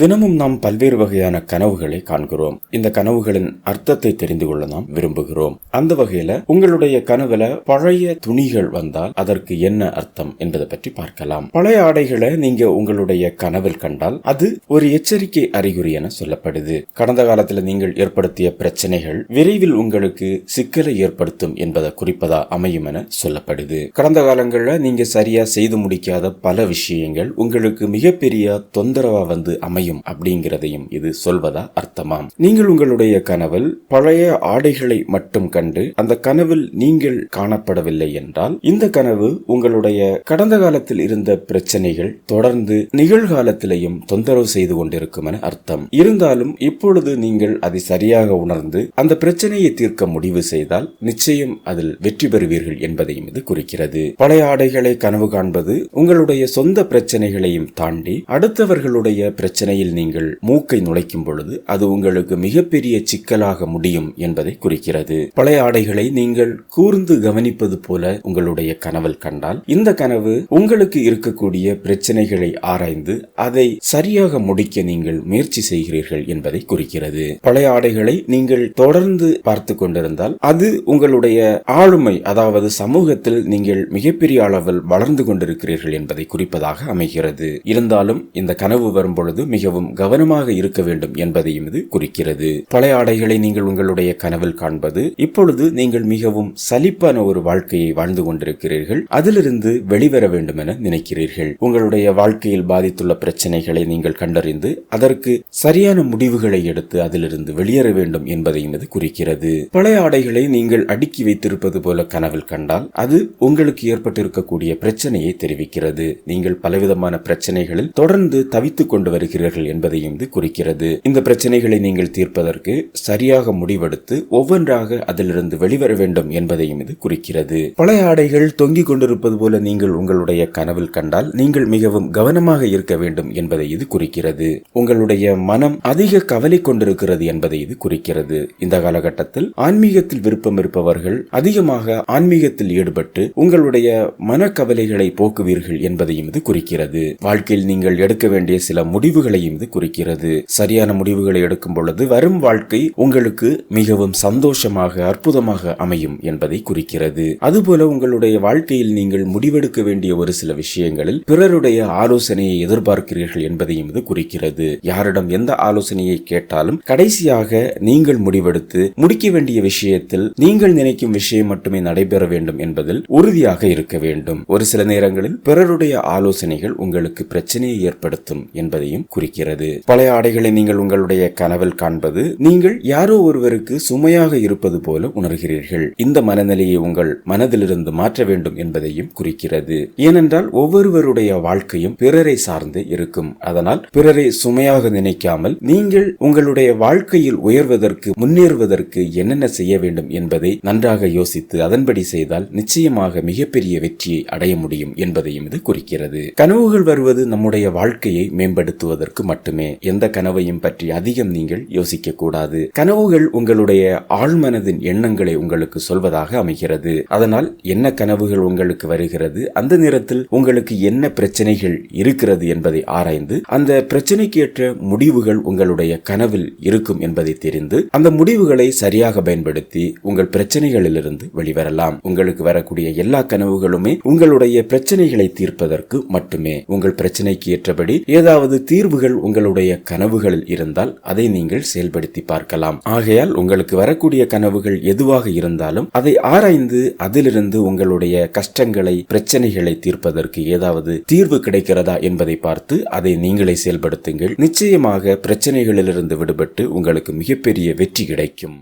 தினமும் நாம் பல்வேறு வகையான கனவுகளை காண்கிறோம். இந்த கனவுகளின் அர்த்தத்தை தெரிந்து கொள்ள நாம் விரும்புகிறோம். அந்த வகையில உங்களுடைய கனவுல பழைய துணிகள் வந்தால் அதற்கு என்ன அர்த்தம் என்பதை பற்றி பார்க்கலாம். பழைய ஆடைகளை நீங்க உங்களுடைய கனவில் கண்டால் அது ஒரு எச்சரிக்கை அறிகுறி என சொல்லப்படுது. கடந்த காலத்துல நீங்கள் ஏற்படுத்திய பிரச்சனைகள் விரைவில் உங்களுக்கு சிக்கலை ஏற்படுத்தும் என்பதை குறிப்பதா அமையும் என சொல்லப்படுது. கடந்த காலங்களில் நீங்க சரியா செய்து முடிக்காத பல விஷயங்கள் உங்களுக்கு மிகப்பெரிய தொந்தரவா வந்து அமையும் அப்படிங்கிறதையும் இது சொல்வதா அர்த்தமாம். நீங்கள் உங்களுடைய கனவில் பழைய ஆடைகளை மட்டும் கண்டு அந்த கனவில் நீங்கள் காணப்படவில்லை என்றால் இந்த கனவு உங்களுடைய கடந்த காலத்தில் இருந்த பிரச்சனைகள் தொடர்ந்து நிகழ்காலத்திலையும் தொந்தரவு செய்து கொண்டிருக்கும் என அர்த்தம். இருந்தாலும் இப்பொழுது நீங்கள் அதை சரியாக உணர்ந்து அந்த பிரச்சனையை தீர்க்க முடிவு செய்தால் நிச்சயம் அதில் வெற்றி பெறுவீர்கள் என்பதையும் இது குறிக்கிறது. பழைய ஆடைகளை கனவு காண்பது உங்களுடைய சொந்த பிரச்சனைகளையும் தாண்டி அடுத்தவர்களுடைய பிரச்சனை பிரச்சனையில் நீங்கள் மூக்கை நுழைக்கும் பொழுது அது உங்களுக்கு மிகப்பெரிய சிக்கலாக முடியும் என்பதை குறிக்கிறது. பழைய ஆடைகளை நீங்கள் கூர்ந்து கவனிப்பது போல உங்களுடைய கனவில் கண்டால் இந்த கனவு உங்களுக்கு இருக்கக்கூடிய பிரச்சனைகளை ஆராய்ந்து அதை சரியாக முடிக்க நீங்கள் முயற்சி செய்கிறீர்கள் என்பதை குறிக்கிறது. பழைய ஆடைகளை நீங்கள் தொடர்ந்து பார்த்து கொண்டிருந்தால் அது உங்களுடைய ஆளுமை அதாவது சமூகத்தில் நீங்கள் மிகப்பெரிய அளவில் வளர்ந்து கொண்டிருக்கிறீர்கள் என்பதை குறிப்பதாக அமைகிறது. இருந்தாலும் இந்த கனவு வரும்பொழுது மிகவும் கவனமாக இருக்க வேண்டும் என்பதையும் இது குறிக்கிறது. பழைய ஆடைகளை நீங்கள் உங்களுடைய கனவில் காண்பது இப்பொழுது நீங்கள் மிகவும் சலிப்பான ஒரு வாழ்க்கையை வாழ்ந்து கொண்டிருக்கிறீர்கள் அதிலிருந்து வெளிவர வேண்டும் என நினைக்கிறீர்கள். உங்களுடைய வாழ்க்கையில் பாதித்துள்ள பிரச்சனைகளை நீங்கள் கண்டறிந்து அதற்கு சரியான முடிவுகளை எடுத்து அதிலிருந்து வெளியேற வேண்டும் என்பதையும் இது குறிக்கிறது. பழைய ஆடைகளை நீங்கள் அடுக்கி வைத்திருப்பது போல கனவில் கண்டால் அது உங்களுக்கு ஏற்பட்டிருக்கக்கூடிய பிரச்சனையை தெரிவிக்கிறது. நீங்கள் பலவிதமான பிரச்சனைகளில் தொடர்ந்து தவித்துக் கொண்டு வருகிறீர்கள். என்பதையும் இது குறிக்கிறது. இந்த பிரச்சனைகளை நீங்கள் தீர்ப்பதற்கு சரியாக முடிவெடுத்து ஒவ்வொன்றாக அதிலிருந்து வெளிவர வேண்டும் என்பதையும் இது குறிக்கிறது. பழைய ஆடைகள் தொங்கிக் கொண்டிருப்பது போல நீங்கள் உங்களுடைய கனவில் கண்டால் நீங்கள் மிகவும் கவனமாக இருக்க வேண்டும் என்பதை இது குறிக்கிறது. உங்களுடைய மனம் அதிக கவலை கொண்டிருக்கிறது என்பதை இது குறிக்கிறது. இந்த காலகட்டத்தில் ஆன்மீகத்தில் விருப்பம் இருப்பவர்கள் அதிகமாக ஆன்மீகத்தில் ஈடுபட்டு உங்களுடைய மனக்கவலைகளை போக்குவீர்கள் என்பதையும் இது குறிக்கிறது. வாழ்க்கையில் நீங்கள் எடுக்க வேண்டிய சில முடிவுகளை முடிவுகளையும் இது குறிக்கிறது. சரியான முடிவுகளை எடுக்கும் பொழுது வரும் வாழ்க்கை உங்களுக்கு மிகவும் சந்தோஷமாக அற்புதமாக அமையும் என்பதை குறிக்கிறது. அதுபோல உங்களுடைய வாழ்க்கையில் நீங்கள் முடிவெடுக்க வேண்டிய ஒரு சில விஷயங்களில் பிறருடைய ஆலோசனையை எதிர்பார்க்கிறீர்கள் என்பதையும் இது குறிக்கிறது. யாரிடம் எந்த ஆலோசனையை கேட்டாலும் கடைசியாக நீங்கள் முடிவெடுத்து முடிக்க வேண்டிய விஷயத்தில் நீங்கள் நினைக்கும் விஷயம் மட்டுமே நடைபெற வேண்டும் என்பதில் உறுதியாக இருக்க வேண்டும். ஒரு சில நேரங்களில் பிறருடைய ஆலோசனைகள் உங்களுக்கு பிரச்சனையை ஏற்படுத்தும் என்பதையும் இருக்கிறது பழைய ஆடைகளை நீங்கள் உங்களுடைய கனவில் காண்பது நீங்கள் யாரோ ஒருவருக்கு சுமையாக இருப்பது போல உணர்கிறீர்கள். இந்த மனநிலையை உங்கள் மனதிலிருந்து மாற்ற வேண்டும் என்பதையும் குறிக்கிறது. ஏனென்றால் ஒவ்வொருவருடைய வாழ்க்கையும் பிறரை சார்ந்து இருக்கும். அதனால் பிறரை சுமையாக நினைக்காமல் நீங்கள் உங்களுடைய வாழ்க்கையில் உயர்வதற்கு முன்னேறுவதற்கு என்னென்ன செய்ய வேண்டும் என்பதை நன்றாக யோசித்து அதன்படி செய்தால் நிச்சயமாக மிகப்பெரிய வெற்றியை அடைய முடியும் என்பதையும் இது குறிக்கிறது. கனவுகள் வருவது நம்முடைய வாழ்க்கையை மேம்படுத்துவதற்கு மட்டுமே எந்த கனவையும் பற்றி அதிகம் நீங்கள் யோசிக்க கூடாது கனவுகள் உங்களுடைய ஆழ்மனதின் எண்ணங்களை உங்களுக்கு சொல்வதாக அமைகிறது. அதனால் என்ன கனவுகள் உங்களுக்கு வருகிறது? அந்த நேரத்தில் உங்களுக்கு என்ன பிரச்சனைகள் இருக்கிறது என்பதை ஆராய்ந்து அந்த பிரச்சனைக்கு ஏற்ற முடிவுகள் உங்களுடைய கனவில் இருக்கும் என்பதை தெரிந்து அந்த முடிவுகளை சரியாக பயன்படுத்தி உங்கள் பிரச்சனைகளிலிருந்து வெளிவரலாம். உங்களுக்கு வரக்கூடிய எல்லா கனவுகளுமே உங்களுடைய பிரச்சனைகளை தீர்ப்பதற்கு மட்டுமே. உங்கள் பிரச்சனைக்கு ஏற்றபடி ஏதாவது தீர்வுகள் உங்களுடைய கனவுகளில் இருந்தால் அதை நீங்கள் செயல்படுத்தி பார்க்கலாம். ஆகையால் உங்களுக்கு வரக்கூடிய கனவுகள் எதுவாக இருந்தாலும் அதை ஆராய்ந்து அதிலிருந்து உங்களுடைய கஷ்டங்களை பிரச்சனைகளை தீர்ப்பதற்கு ஏதாவது தீர்வு கிடைக்கிறதா என்பதை பார்த்து அதை நீங்களே செயல்படுத்துங்கள். நிச்சயமாக பிரச்சனைகளிலிருந்து விடுபட்டு உங்களுக்கு மிகப்பெரிய வெற்றி கிடைக்கும்.